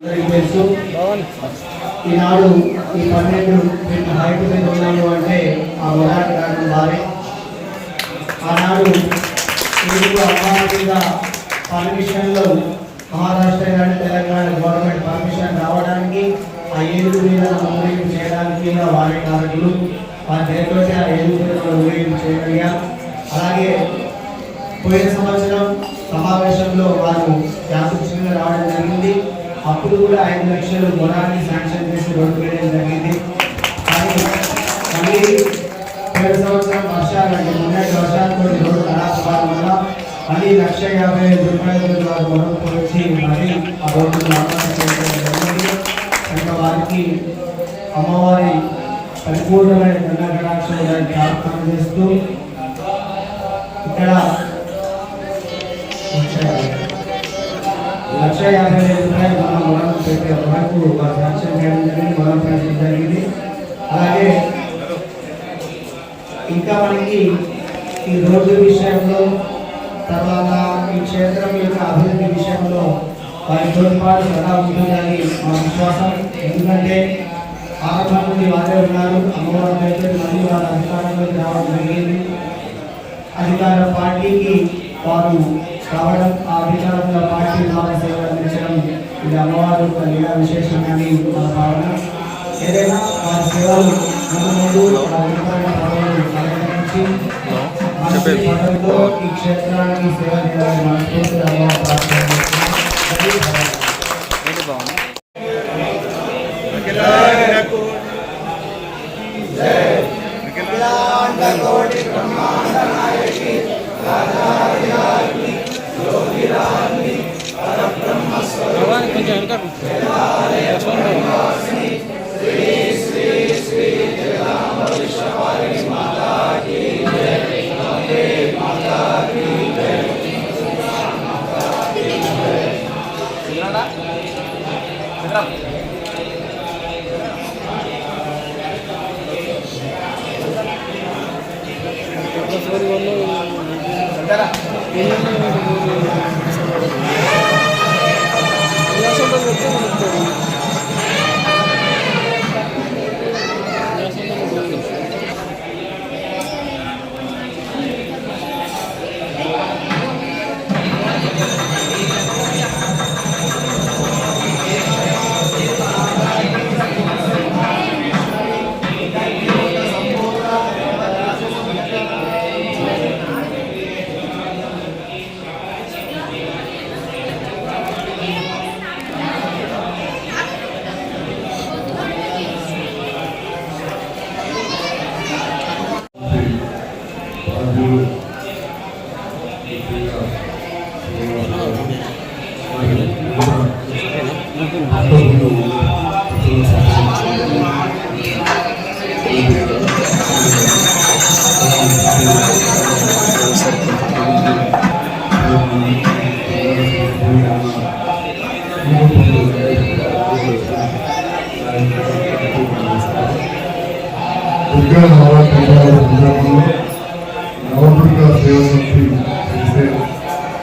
తెలుసు. ఈనాడు ఈ పన్నెండు రెండు హైట్ మీద ఉన్నాము అంటే ఆ మొదటి కారణం వారే ఆనాడు తెలుగు అమ్మాయిగా పర్మిషన్లో మహారాష్ట్ర కానీ తెలంగాణ అప్పుడు కూడా ఐదు లక్షలు మొరాన్ని శాంక్షన్ చేసి రోడ్డు వేయడం జరిగింది. కానీ మళ్ళీ పోయిన సంవత్సరం వర్షాలు అంటే మొన్నటి వర్షాలతో రోడ్డు ఖరాబ్ కావడం వల్ల మళ్ళీ లక్ష యాభై ఐదు రూపాయలు వారు మొదలు వచ్చి మళ్ళీ ఆ రోడ్డు నిర్మాణం చేయడం జరిగింది. కనుక వారికి అమ్మవారి పరిపూర్ణమైన దండకటాక్షం ప్రార్థన చేస్తూ ఇక్కడ లక్ష యాభై వేల రూపాయలు మనం మనం పెట్టే మనకు శాంక్షన్ చేయడం జరిగింది మనం జరిగింది అలాగే ఇంకా మనకి ఈ రోడ్డు విషయంలో తర్వాత ఈ క్షేత్రం యొక్క అభివృద్ధి విషయంలో వారి తోడ్పాటు ఎలా ఉంటుందని మా విశ్వాసం ఎందుకంటే ఆరంభం నుండి వారే ఉన్నారు అమ్మవారి అయితే మళ్ళీ వారి అధికారంలోకి రావడం జరిగింది అధికార పార్టీకి వారు రావడం ఆ అధికారంలో పార్టీ ద్వారా చేయడం ఇది అమ్మవారు లీలా విశేషమని మన భావన. ఏదైనా వారి సేవలు ముందు ఈ క్షేత్రానికి సేవ చేయాలని ಎಲ್ಲ ಸಂಬಂಧ సందర్భంలో నవదుర్గా సేవ సమితి చేసే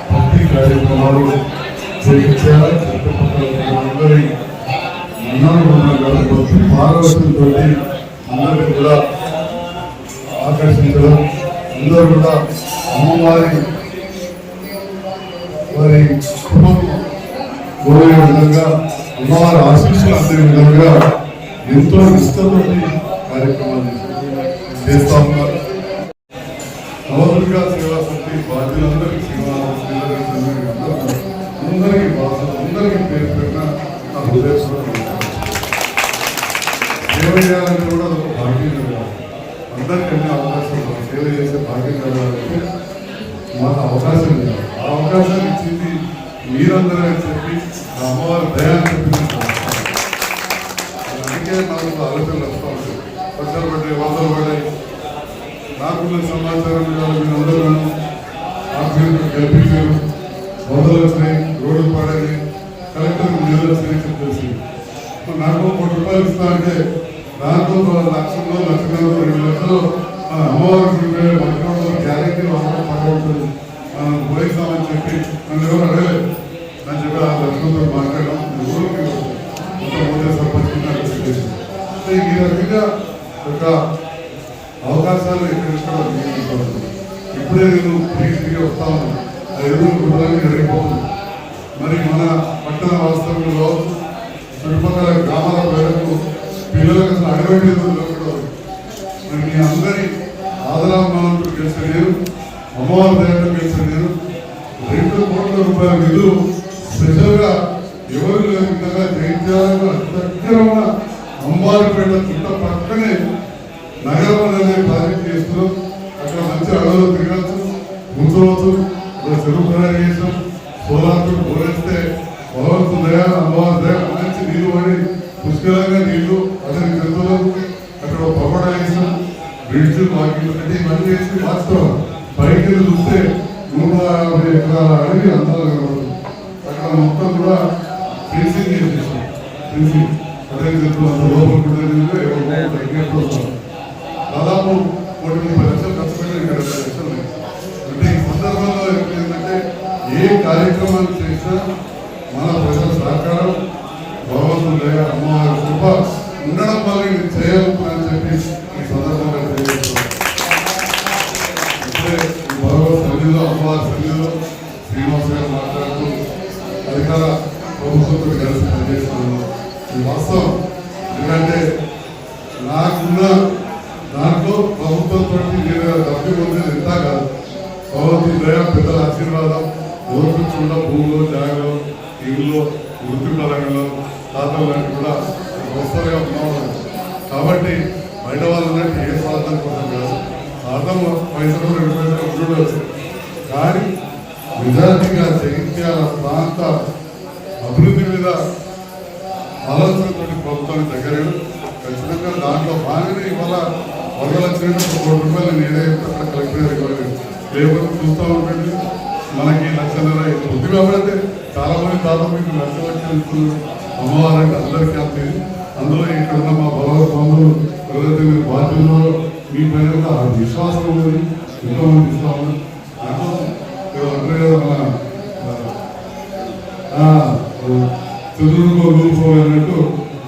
భక్తి కార్యక్రమాలు చేయించారు అందరి అందరూ ఉన్నారు అందరికీ కూడా ఆకర్షించడం అందరూ కూడా అమ్మవారి వారి కుటుంబం కోరే విధంగా అమ్మవారి ఆశీస్సులు అందే విధంగా ఎంతో నిష్టతో కార్యక్రమాలు చేస్తా ఉన్నారు. నవదుర్గా సేవా సమితి బాధ్యులందరికీ శ్రీనివాస అందరికీ బాధ అందరికీ పేరు పెట్టిన నా హృదయపూర్వక సేవ చేయాలంటే కూడా ఒక భాగ్యం కలగాలి అందరికీ అవకాశం సేవ చేసే భాగ్యం కలగాలంటే మాకు అవకాశం లేదు ఆ అవకాశాన్ని ఇచ్చింది మీరందరూ అని చెప్పి అమ్మవారి దయాన్ని నాకున్న సమాచారం ఇవాళ మీరందరూ ఆక్సిజన్ వచ్చినాయి రోడ్లు పడాయి కలెక్టర్ నిధులు వచ్చినాయి చెప్పి నాకు కోటి రూపాయలు ఇస్తా అంటే దాంట్లో ఒక లక్షలో రెండు లక్షలు మన అమ్మవారికి మనకు గ్యారెంటీ పడవుతుంది మనం పోయిస్తామని చెప్పి నన్ను ఎవరు అడగలేదు. అని చెప్పి ఆ లక్ష్మంతో మాట్లాడడం ఊరికి మరి ఈ రకంగా ఒక అవకాశాలు ఎక్కడ ఇప్పుడే నేను తిరిగి వస్తాను ఆ ఎదురు గుడ్డలని జరిగిపోతుంది మరి మన పట్టణ వాస్తవంలో చుట్టుపక్కల గ్రామాల ప్రజలకు పిల్లలకు అసలు అడగలేదు కూడా మరి మీ అందరి ఆదరాభిమానంతో గెలిచిన నేను అమ్మవారి దయతో గెలిచిన నేను రెండు కోట్ల రూపాయల నిధులు స్పెషల్గా ఎవరు లేని విధంగా జయించాలని దగ్గర ఉన్న అంబారిపేట చుట్టపక్కనే పక్కనే నగరం ప్రాజెక్ట్ చేస్తున్నాం. అక్కడ మంచి అడవులు తిరగచ్చు ముందు చెరువు తయారు చేసాం సోలార్ పోలిస్తే భగవంతు దయ అమ్మవారి దయ మంచి నీళ్ళు పడి పుష్కలంగా నీళ్ళు అతని జంతువులకు అక్కడ పొగడ వేసాం బ్రిడ్జ్ వాకింగ్ అంటే ఇవన్నీ వేసి వాస్తవం పైకి చూస్తే నూట యాభై ఎకరాల అడవి అందాలు కనబడుతుంది అక్కడ మొత్తం కూడా ఫెన్సింగ్ చేసేసాం ఫెన్సింగ్ అదే జంతువులు అంత లోపల కూడా ఎవరు తగ్గినట్టు దాదాపు కోటి ముప్పై లక్షలు ఖర్చు పెట్టి ఇక్కడ లక్షలు. అంటే ఈ సందర్భంలో ఏంటంటే ఏ కార్యక్రమాలు చేసినా మన ప్రజల సహకారం భగవంతుడు దయ అమ్మవారి కృప ఉండడం వల్ల ఇది చేయగలుగుతానని చెప్పి ఈ సందర్భంగా తెలియజేస్తున్నాను ఇప్పుడే ఈ భగవత్ సన్నిధిలో అమ్మవారి సన్నిధిలో శ్రీనివాస్ గారు మాట్లాడుతూ అధికార ప్రభుత్వంతో కలిసి పనిచేస్తున్నాను ఇది వాస్తవం ఎందుకంటే నాకున్న దాంట్లో ప్రభుత్వంతో నేను లబ్ధి పొందేది ఎంత కాదు భగవతి దయ పెద్దల ఆశీర్వాదం ఓర్పించుకున్న భూమిలో జాగలో ఇల్లు వృత్తి పరంగా తాతలు లాంటి కూడా వస్తూనే ఉన్నాం కాబట్టి బయట వాళ్ళు ఏ స్వార్థం కోసం కాదు. స్వార్థం పైసలు రెండు పైసలు కానీ నిజానికి జగిత్యాల ప్రాంత అభివృద్ధి మీద ఆలోచనతోటి ప్రభుత్వానికి దగ్గర ఖచ్చితంగా దాంట్లో బాగానే ఇవాళ వరదలు వచ్చినట్టు కోటి రూపాయలు నేనే కలెక్టర్ గారికి ఇవ్వలేదు చూస్తూ ఉండండి. మనకి లక్షన్నర ఉంది కాబట్టి చాలా మంది దాదాపు మీకు లక్ష లక్షలు అందరికీ అంతే. అందులో ఇక్కడ ఉన్న మా బలవ బంధువులు ఎవరైతే మీరు బాధ్యుల్లో మీ పైన కూడా ఆ విశ్వాసం ఉంది ఎంతో ఇస్తాము దాంట్లో అంటారు కదా మన రూపం అన్నట్టు